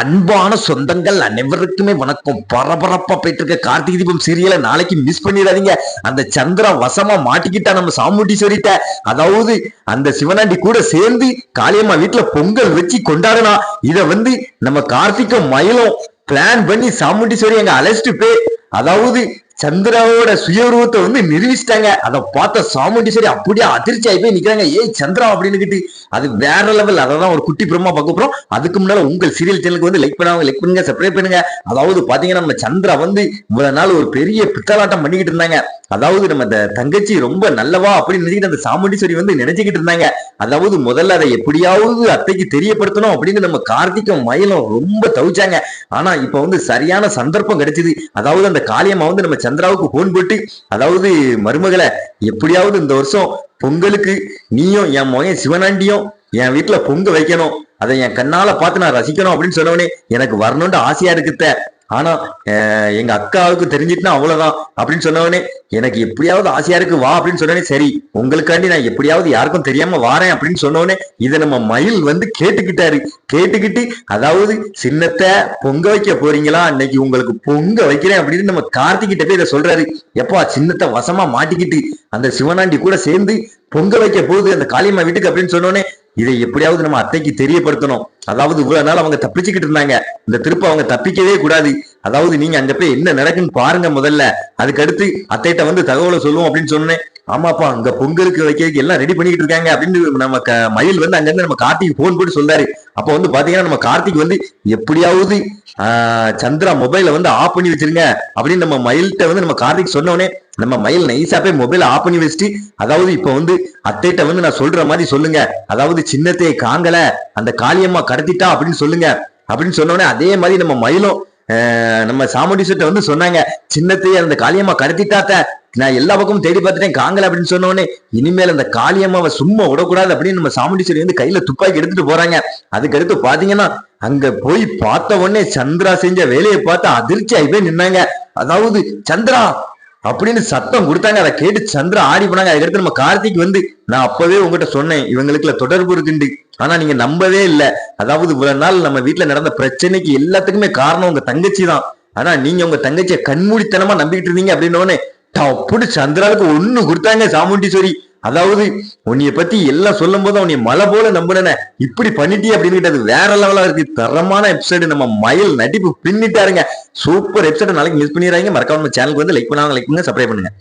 அன்பான சொந்தங்கள் அனைவருக்குமே வணக்கம். பரபரப்பா போயிட்டு இருக்க கார்த்திகை தீபம் சீரியலை நாளைக்கு மிஸ் பண்ணிடாதீங்க. அந்த சந்திரா வசமா மாட்டிக்கிட்டா நம்ம சாமுட்டி சொல்லிட்ட. அதாவது அந்த சிவனாண்டி கூட சேர்ந்து காளியம்மா வீட்டுல பொங்கல் வச்சு கொண்டாடனா இத வந்து நம்ம கார்த்திகை மயிலும் பிளான் பண்ணி சாமுண்டீஸ்வரி எங்க அழைச்சிட்டு போய் அதாவது சந்திராவோட சுய உருவத்தை வந்து நிரூபிச்சிட்டாங்க. அதை பார்த்த சாமுண்டீஸ்வரி அப்படியே அதிர்ச்சி ஆகி போய் நிக்கிறாங்க. ஏய் சந்திரா அப்படின்னுகிட்டு அது வேற லெவல் அதான் ஒரு குட்டி பிரமா பார்க்க போறோம். அதுக்கு முன்னால உங்கள் சீரியல் சேனலுக்கு வந்து லைக் பண்ணாங்க லைக் பண்ணுங்க சப்ஸ்கிரைப் பண்ணுங்க. அதாவது பாத்தீங்கன்னா நம்ம சந்திரா வந்து இவ்வளவு நாள் ஒரு பெரிய பித்தலாட்டம் பண்ணிக்கிட்டு இருந்தாங்க. அதாவது நம்ம இந்த தங்கச்சி ரொம்ப நல்லவா அப்படின்னு நினைச்சிட்டு அந்த சாமுண்டீஸ்வரி வந்து நினைச்சுக்கிட்டு இருந்தாங்க. அதாவது முதல்ல அதை எப்படியாவது அத்தைக்கு தெரியப்படுத்தணும் அப்படின்னு நம்ம கார்த்திகம் மயிலும் ரொம்ப தவிச்சாங்க. ஆனா இப்ப வந்து சரியான சந்தர்ப்பம் கிடைச்சது. அதாவது அந்த காளியம்மா வந்து நம்ம சந்திராவுக்கு போன் போட்டு அதாவது மருமகளை எப்படியாவது இந்த வருஷம் பொங்கலுக்கு நீயும் என் மகன் சிவனாண்டியும் என் வீட்டுல பொங்க வைக்கணும். அதை என் கண்ணால பார்த்து நான் ரசிக்கணும் அப்படின்னு சொன்னவனே எனக்கு வரணும்னு ஆசையா இருக்குத்த. ஆனா எங்க அக்காவுக்கு தெரிஞ்சிட்டுனா அவ்வளவுதான் அப்படின்னு சொன்னவனே எனக்கு எப்படியாவது ஆசையா இருக்கு வா அப்படின்னு சொன்னோடனே சரி உங்களுக்காண்டி நான் எப்படியாவது யாருக்கும் தெரியாம வாரேன் அப்படின்னு சொன்னோடனே இதை நம்ம மயில் வந்து கேட்டுக்கிட்டாரு. கேட்டுக்கிட்டு அதாவது சின்னத்தை பொங்க வைக்க போறீங்களா? இன்னைக்கு உங்களுக்கு பொங்க வைக்கிறேன் அப்படின்னு நம்ம கார்த்திகிட்ட போய் இதை சொல்றாரு. எப்பா சின்னத்தை வசமா மாட்டிக்கிட்டு அந்த சிவனாண்டி கூட சேர்ந்து பொங்க வைக்க போகுது அந்த காளியம்மா வீட்டுக்கு அப்படின்னு சொன்னோடனே இதை எப்படியாவது நம்ம அத்தைக்கு தெரியப்படுத்தணும். அதாவது இவ்வளவு நாள் அவங்க தப்பிச்சுக்கிட்டு இருந்தாங்க. இந்த திருப்ப அவங்க தப்பிக்கவே கூடாது. அதாவது நீங்க அங்க போய் என்ன நடக்குன்னு பாருங்க முதல்ல. அதுக்கடுத்து அத்தைகிட்ட வந்து தகவலை சொல்லுவோம் அப்படின்னு சொன்னேன் ஆமாப்பா அங்க பொங்கலுக்கு வைக்கிறதுக்கு எல்லாம் ரெடி பண்ணிக்கிட்டு இருக்காங்க. அப்படின்னு நம்ம மயில் வந்து அங்க இருந்து நம்ம கார்த்திக் போன் போட்டு சொல்றாரு. அப்ப வந்து பாத்தீங்கன்னா நம்ம கார்த்திக் வந்து எப்படியாவது சந்திரா மொபைல வந்து ஆஃப் பண்ணி வச்சிருங்க. அப்படின்னு நம்ம மயில்கிட்ட வந்து நம்ம கார்த்திக் சொன்னோடனே நம்ம மயில் நைஸா போய் மொபைல் ஆஃப் பண்ணி வச்சுட்டு அதாவது இப்ப வந்து அத்தைட்ட வந்து நான் சொல்ற மாதிரி சொல்லுங்க. அதாவது சின்னத்தையை காங்கல அந்த காளியம்மா கடத்திட்டா அப்படின்னு சொல்லுங்க. அப்படின்னு சொன்னோடனே அதே மாதிரி நம்ம மயிலும் ஆஹ், நம்ம சாமுண்டீஸ்வர்ட்ட வந்து சொன்னாங்க. சின்னத்தையே அந்த காளியம்மா கடத்திட்டாத்த நான் எல்லா பக்கமும் தேடி பார்த்துட்டேன் காங்கல அப்படின்னு சொன்னோடனே இனிமேல் அந்த காளியம்மாவை சும்மா விடக்கூடாது அப்படின்னு நம்ம சாமுண்டீஸ்வரி வந்து கையில துப்பாக்கி எடுத்துட்டு போறாங்க. அதுக்கு அடுத்து பாத்தீங்கன்னா அங்க போய் பார்த்த உடனே சந்திரா செஞ்ச வேலையை பார்த்து அதிர்ச்சி ஆகி போய் நின்னாங்க. அதாவது சந்திரா அப்படின்னு சத்தம் கொடுத்தாங்க. அதை கேட்டு சந்திர ஆடி போனாங்க. அதுக்கடுத்து நம்ம கார்த்திக் வந்து நான் அப்பவே உங்ககிட்ட சொன்னேன் இவங்களுக்குள்ள தொடர்பு இருக்குண்டு ஆனா நீங்க நம்பவே இல்லை. அதாவது இவ்வளவு நாள் நம்ம வீட்டுல நடந்த பிரச்சனைக்கு எல்லாத்துக்குமே காரணம் உங்க தங்கச்சி தான். ஆனா நீங்க உங்க தங்கச்சியை கண்மூடித்தனமா நம்பிக்கிட்டு இருந்தீங்க அப்படின்னு அப்படி சந்திராவுக்கு ஒண்ணு கொடுத்தாங்க சாமுண்டீஸ்வரி. அதாவது உன்னைய பத்தி எல்லாம் சொல்லும் போது உன்னைய மலை போல நம்புனேன். இப்படி பண்ணிட்டே அப்படின்னு வேற லெவலா இருக்கு. தரமான எபிசோடு நம்ம மயில் நடிப்பு பின்னிட்டாருங்க. சூப்பர் எபிசோட நாளைக்கு மிஸ் பண்ணிடுறாங்க. மறக்காம சேனலுக்கு வந்து லைக் பண்ணாங்க லைக் பண்ணுங்க சப்ஸ்கிரைப் பண்ணுங்க.